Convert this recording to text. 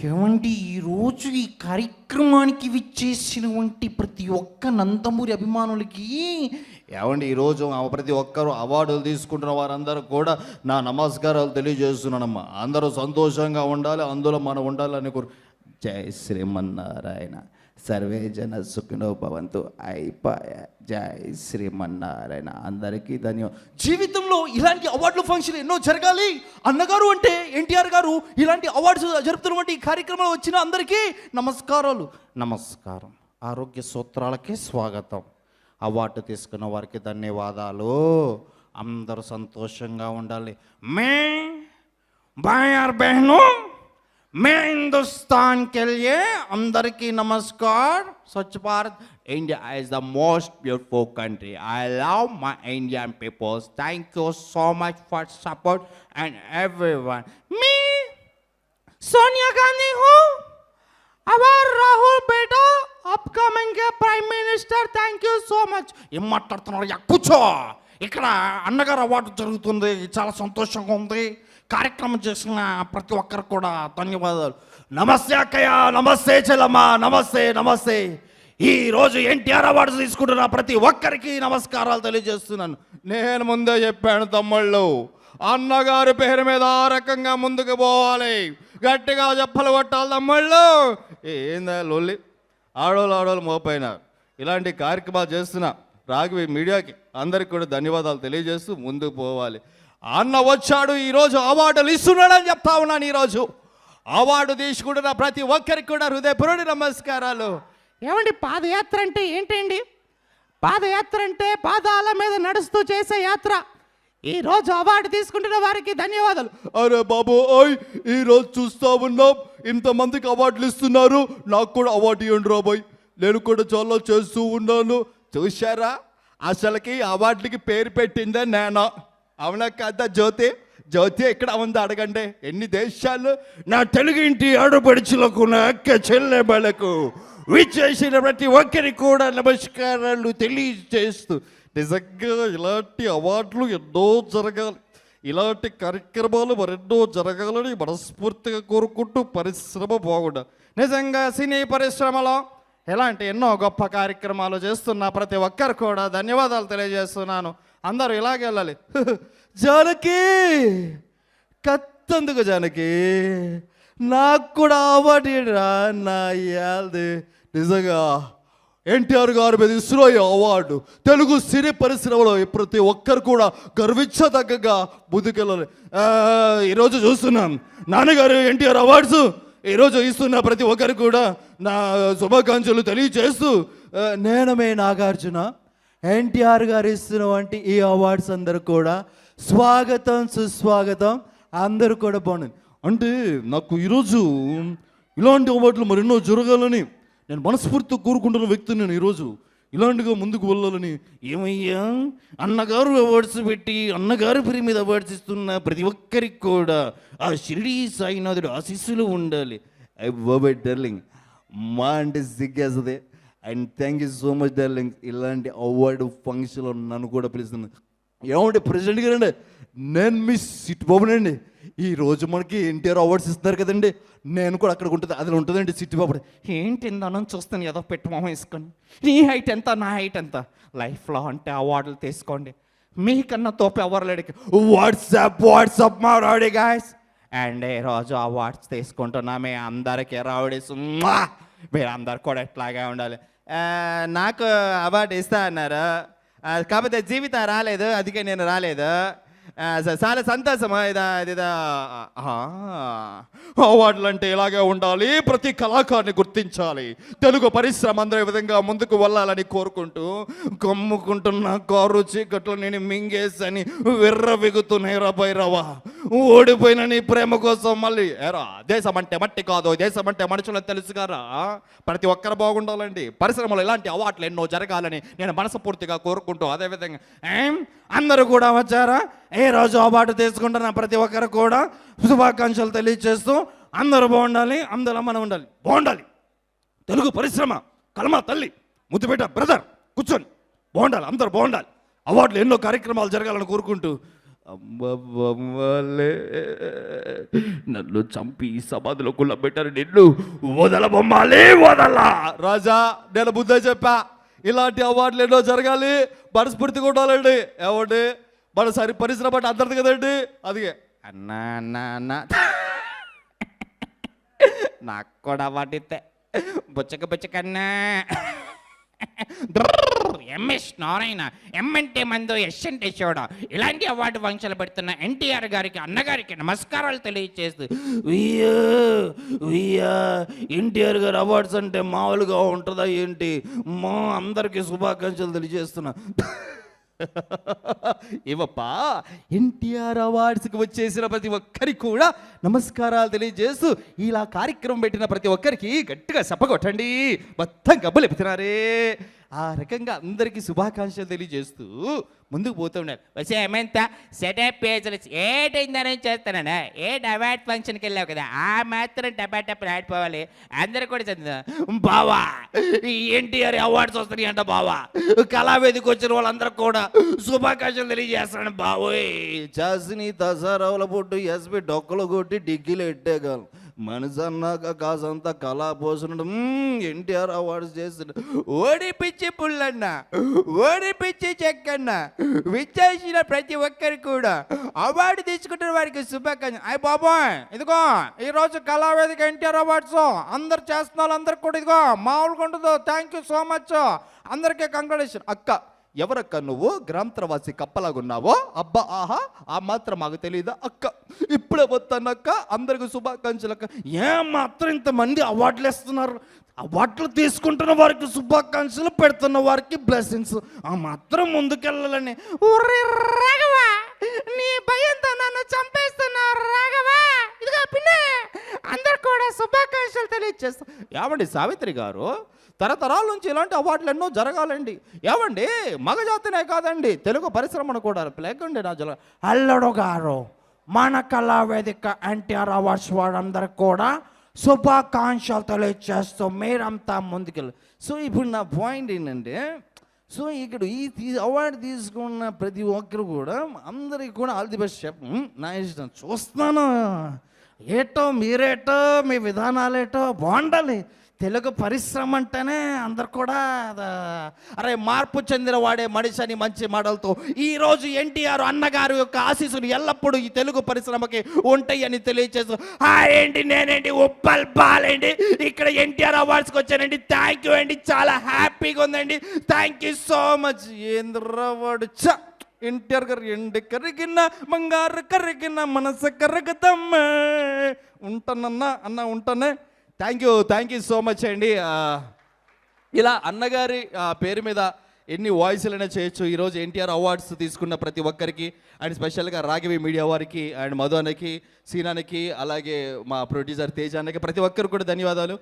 ఏమండి ఈరోజు ఈ కార్యక్రమానికి విచ్చేసినటువంటి ప్రతి ఒక్క నందమూరి అభిమానులకి ఏమండి ఈరోజు ఆ ప్రతి ఒక్కరు అవార్డులు తీసుకుంటున్న వారందరూ కూడా నా నమస్కారాలు తెలియజేస్తున్నానమ్మా. అందరూ సంతోషంగా ఉండాలి అందులో మనం ఉండాలని కోరు జై శ్రీమన్నారాయణ. సర్వే జన సుఖినో భవంతు. అయిపోయా జై శ్రీమన్నారాయణ. అందరికీ ధన్యం. జీవితంలో ఇలాంటి అవార్డుల ఫంక్షన్ ఎన్నో జరగాలి. అన్నగారు అంటే ఎన్టీఆర్ గారు ఇలాంటి అవార్డ్స్ జరుపుతున్నటువంటి కార్యక్రమాలు వచ్చిన అందరికీ నమస్కారాలు. నమస్కారం. ఆరోగ్య సూత్రాలకే స్వాగతం. అవార్డు తీసుకున్న వారికి ధన్యవాదాలు. అందరూ సంతోషంగా ఉండాలి. మే భాయ్ ఆర్ मैं हिंदुस्तान के लिए अंदर की नमस्कार, Swachh Bharat India is the most beautiful country I love my Indian peoples thank you so much for support and everyone मी सोनिया गांधी हूँ। अब राहुल बेटा upcoming prime minister thank you so much हिम्मत कुछ ఇక్కడ అన్నగారు అవార్డు జరుగుతుంది. చాలా సంతోషంగా ఉంది. కార్యక్రమం చేసిన ప్రతి ఒక్కరికి కూడా ధన్యవాదాలు. నమస్తే అక్కయ్య నమస్తే చెల్లమ్మ నమస్తే నమస్తే. ఈ రోజు ఎన్టీఆర్ అవార్డు తీసుకుంటున్న ప్రతి ఒక్కరికి నమస్కారాలు తెలియజేస్తున్నాను. నేను ముందే చెప్పాను తమ్ముళ్ళు అన్నగారి పేరు మీద ఆ రకంగా ముందుకు పోవాలి. గట్టిగా చెప్పలు కొట్టాలి తమ్ముళ్ళు. ఏందా లొల్లి? ఆడోళ్ళు ఆడోళ్ళు మోపైనారు. ఇలాంటి కార్యక్రమాలు చేస్తున్నా. రాఘవి మీడియాకి అందరికి కూడా ధన్యవాదాలు తెలియజేస్తూ ముందుకు పోవాలి. అన్న వచ్చాడు ఈరోజు అవార్డులు ఇస్తున్నాడని చెప్తా ఉన్నాను ఈరోజు. అవార్డు తీసుకుంటున్న ప్రతి ఒక్కరికి కూడా హృదయపూర్వక నమస్కారాలు. ఏమండి పాదయాత్ర అంటే ఏంటండి? పాదయాత్ర అంటే పాదాల మీద నడుస్తూ చేసే యాత్ర. ఈ రోజు అవార్డు తీసుకుంటున్న వారికి ధన్యవాదాలు. అరే బాబు ఓయ్ ఈ రోజు చూస్తా ఉన్నాం. ఇంతమందికి అవార్డులు ఇస్తున్నారు. నాకు కూడా అవార్డు ఇవ్వండి రాబోయ్ నేను కూడా చాలా చేస్తూ ఉన్నాను. చూశారా? అసలుకి అవార్డులకి పేరు పెట్టిందే నేను. అవునా కదా జ్యోతి? జ్యోతి ఎక్కడ ఉంది అడగండి. ఎన్ని దేశాలు? నా తెలుగు ఇంటి ఆడపడుచులకు నా అక్క చెల్లెమ్మలకు విచ్చేసిన ప్రతి ఒక్కరికి కూడా నమస్కారాలు తెలియజేస్తూ. నిజంగా ఇలాంటి అవార్డులు ఎన్నో జరగాలి. ఇలాంటి కార్యక్రమాలు మరెన్నో జరగాలని మనస్ఫూర్తిగా కోరుకుంటూ పరిశ్రమ బాగుండాలి. నిజంగా సినీ పరిశ్రమలో ఇలాంటి ఎన్నో గొప్ప కార్యక్రమాలు చేస్తున్న ప్రతి ఒక్కరు కూడా ధన్యవాదాలు తెలియజేస్తున్నాను. అందరూ ఇలాగే వెళ్ళాలి. జానకి! కత్తందుకు జానకి! నాకు కూడా అవార్డు ఇయ్యండిరా నిజంగా ఎన్టీఆర్ గారి మీద ఇస్రో అవార్డు తెలుగు సినీ పరిశ్రమలో ప్రతి ఒక్కరు కూడా గర్వించదగ్గగా ముందుకెళ్ళాలి. ఈరోజు చూస్తున్నాం. నాన్నగారు ఎన్టీఆర్ అవార్డ్స్ ఈరోజు ఇస్తున్న ప్రతి ఒక్కరు కూడా నా శుభాకాంక్షలు తెలియజేస్తూ నేనమే నాగార్జున. ఎన్టీఆర్ గారు ఇస్తున్నటువంటి ఈ అవార్డ్స్ అందరూ కూడా స్వాగతం సుస్వాగతం. అందరూ కూడా బాగుంది అంటే నాకు ఈరోజు ఇలాంటి అవార్డులు మరెన్నో జరగాలని నేను మనస్ఫూర్తితో కోరుకుంటున్న వ్యక్తిని నేను ఈరోజు ఇలాంటిగా ముందుకు వెళ్ళాలని ఏమయ్యా? అన్నగారు అవార్డ్స్ పెట్టి అన్నగారు పేరు మీద అవార్డ్స్ ఇస్తున్న ప్రతి ఒక్కరికి కూడా ఆ షిరిడీ సాయినాథుడు ఆశీస్సులు ఉండాలి. ఐ బాబాయ్ డర్లింగ్. మా అంటే సిగ్గేస్తుంది and thank you so much darling ఇలాంటి అవార్డు ఫంక్షన్లో నన్ను కూడా పిలుస్తుంది ఏమంటే ప్రెసిడెంట్ గారండి? నేను మీ సిట్ బాబునండి ఈ రోజు మనకి ఎన్టీఆర్ అవార్డ్స్ ఇస్తున్నారు కదండి. నేను కూడా అక్కడ ఉంటుంది. అది ఉంటుందండి సిట్టి బాబు ఏంటి ఇందానం చూస్తాను ఏదో పెట్టు మొహం వేసుకొని. నీ హైట్ ఎంత? నా హైట్ ఎంత? లైఫ్లో అంటే అవార్డులు తీసుకోండి. మీకన్నా తోపు ఎవరు లేడికి వాట్సాప్ వాట్సాప్ మా రౌడీ గాయస్ అండ్ ఈ రోజు అవార్డ్స్ తీసుకుంటున్నా? మీ అందరికీ రౌడీస్ మీరు అందరు కూడా ఎట్లాగా ఉండాలి. నాకు అవార్డు ఇస్తా అన్నారు. కాకపోతే జీవితం రాలేదు అందుకే నేను రాలేదు. చాలా సంతోషమా. ఇదా ఇదా అవార్డులు అంటే ఇలాగే ఉండాలి ప్రతి కళాకారుని గుర్తించాలి. తెలుగు పరిశ్రమ అందరూ ఈ విధంగా ముందుకు వెళ్ళాలని కోరుకుంటూ కమ్ముకుంటున్న కారు చీకట్లు నేను మింగేసని విర్ర విగుతున్నాయి రా భైరవా ఓడిపోయిన నీ ప్రేమ కోసం మళ్ళీ. ఏరా దేశం అంటే మట్టి కాదు దేశం అంటే మనుషులకు తెలుసు కదా ప్రతి ఒక్కరు బాగుండాలండి. పరిశ్రమలు ఇలాంటి అవార్డులు ఎన్నో జరగాలని నేను మనస్ఫూర్తిగా కోరుకుంటూ అదేవిధంగా ఏం? అందరూ కూడా వచ్చారా? ఏ రోజు అవార్డు తీసుకుంటున్న ప్రతి ఒక్కరు కూడా శుభాకాంక్షలు తెలియజేస్తూ అందరూ బాగుండాలి అందరూ మనం ఉండాలి. బాగుండాలి. తెలుగు పరిశ్రమ కలమా తల్లి ముద్దుపేట బ్రదర్ కూర్చొని బాగుండాలి అందరూ బాగుండాలి. అవార్డులు ఎన్నో కార్యక్రమాలు జరగాలని కోరుకుంటూ అమ్మమ్మలే నన్ను చంపి సమాధిలో సమాధిలో కుళ్ళబెట్టారు. నిన్ను వదల బొమ్మాలే వదల. రాజా నేను బుద్ధ చెప్పా ఇలాంటి అవార్డులు ఎన్నో జరగాలి. మనస్ఫూర్తిగా ఉండాలండి. ఏమండి? మన సరి పరిశ్రమ అంటే అందరిది కదండి. అదిగే. అన్నా అన్నా అన్నా. నాకు కూడా వాటితే బుచ్చక బుచ్చకన్నా. ఎంఎస్ నారాయణ ఎం అంటే మందు ఎస్ అంటే శివుడు ఇలాంటి అవార్డు ఫంక్షన్లు పెడుతున్న ఎన్టీఆర్ గారికి అన్నగారికి నమస్కారాలు తెలియజేస్తూ ఎన్టీఆర్ గారు అవార్డ్స్ అంటే మామూలుగా ఉంటుందా ఏంటి? మా అందరికీ శుభాకాంక్షలు తెలియజేస్తున్నా. ఇవప్పా ఎన్టీఆర్ అవార్డ్స్కి వచ్చేసిన ప్రతి ఒక్కరికి కూడా నమస్కారాలు తెలియజేస్తూ ఇలా కార్యక్రమం పెట్టిన ప్రతి ఒక్కరికి గట్టిగా చెప్పగొట్టండి మొత్తం గబ్బులు ఎప్పుతున్నారే ఆ రకంగా అందరికీ శుభాకాంక్షలు తెలియజేస్తూ ముందుకు పోతుండాలి వచ్చే ఏమంత సెటప్ పేజీలు టైందని చేస్తానన్నా? ఏ అవార్డ్ ఫంక్షన్కి వెళ్ళావు కదా? ఆ మాత్రం డబ్బా డబ్బా ఆడిపోవాలి. అందరూ కూడా చదువుతా బావా ఎన్టీఆర్ అవార్డ్స్ వస్తున్నాయి అంట బావా. కళావేదికి వచ్చిన వాళ్ళందరూ కూడా శుభాకాంక్షలు తెలియజేస్తాను బావోయ్. చాసిని దసరావుల పొట్టు ఎస్బి డొక్కలు కొట్టి డిగ్గిలు ఎట్టేయగలం. మనిషి అన్నాక కాసంత కళా పోషణ ఎన్టీఆర్ అవార్డ్స్ చేసిన ఓడిపిచ్చి పుల్లన్న ఓడిపిచ్చి చెక్కన్న విచ్చేసిన ప్రతి ఒక్కరికి కూడా అవార్డు తీసుకుంటున్న వారికి శుభాకాంక్ష అయ్య బాబోయ్ ఇదిగో ఈరోజు కళావేదిక ఎన్టీఆర్ అవార్డ్స్ అందరు చేస్తున్నారు అందరు కూడా ఇదిగో మామూలుగా ఉండదు. థ్యాంక్ యూ సో మచ్ అందరికీ కంగ్రాచులేషన్ అక్క ఎవరక్క నువ్వు? గ్రాంత్రవాసి కప్పలాగున్నావో అబ్బా ఆహా ఆ మాత్రం మాకు తెలియదా అక్క ఇప్పుడే వస్తానక్క అందరికి శుభాకాంక్షలు అక్క. ఏం మాత్రం ఇంతమంది అవార్డులు ఇస్తున్నారు అవార్డులు తీసుకుంటున్న వారికి శుభాకాంక్షలు పెడుతున్న వారికి బ్లెస్సింగ్స్ ఆ మాత్రం ముందుకెళ్ళాలని. ఒర్రే రాఘవా నీ భయంతో నన్ను చంపేస్తున్నారు రాఘవా ఇదిగా పిన్నే కూడా శుభాకాంక్షలు తెలియజేస్తా. ఏమండి సావిత్రి గారు? తరతరాల నుంచి ఇలాంటి అవార్డులు ఎన్నో జరగాలండి. ఏమండి? మగజాతినే కాదండి. తెలుగు పరిశ్రమను కూడా లేకండి నా జల అల్లుడు గారు మన కళా వేదిక ఎన్టీఆర్ అవార్డ్స్ వాళ్ళందరికి కూడా శుభాకాంక్షలు తెలియజేస్తూ మీరంతా ముందుకెళ్ళి. సో ఇప్పుడు నా పాయింట్ ఏంటంటే సో ఇక్కడ ఈ తీ- అవార్డు తీసుకున్న ప్రతి ఒక్కరు కూడా అందరికి కూడా ఆల్ ది బెస్ట్ చెప్పం. నా ఇష్టం. చూస్తున్నాను. ఏటో మీరేటో మీ విధానాలేటో బాగుండాలి తెలుగు పరిశ్రమ అంటేనే అందరు కూడా అరే మార్పు చెందిన వాడే మనిషి అని మంచి మాటలతో. ఈరోజు ఎన్టీఆర్ అన్నగారు యొక్క ఆశీస్సులు ఎల్లప్పుడూ ఈ తెలుగు పరిశ్రమకి ఉంటాయి అని తెలియచేస్తూ హాయ్ ఏంటి నేనేంటి ఉప్పల్ బాలేండి ఇక్కడ ఎన్టీఆర్ అవార్డ్స్కి వచ్చానండి. థ్యాంక్ యూ అండి. చాలా హ్యాపీగా ఉందండి. Thank you so much. ఏంద్రవాడు చ ఎన్టీఆర్ గారు ఎండి కరిగిన బంగారు కరిగిన మనసు కరగదమ్మ. ఉంటానన్నా అన్న ఉంటానే. Thank you thank you so much అండి. ఇలా అన్నగారి ఆ, పేరు మీద ఎన్ని వాయిస్లైనా చేయొచ్చు. ఈరోజు ఎన్టీఆర్ అవార్డ్స్ తీసుకున్న ప్రతి ఒక్కరికి అండ్ స్పెషల్గా రాఘవి మీడియా వారికి అండ్ మధు అన్నకి సీనానికి అలాగే మా ప్రొడ్యూసర్ తేజానికి ప్రతి ఒక్కరికి కూడా ధన్యవాదాలు.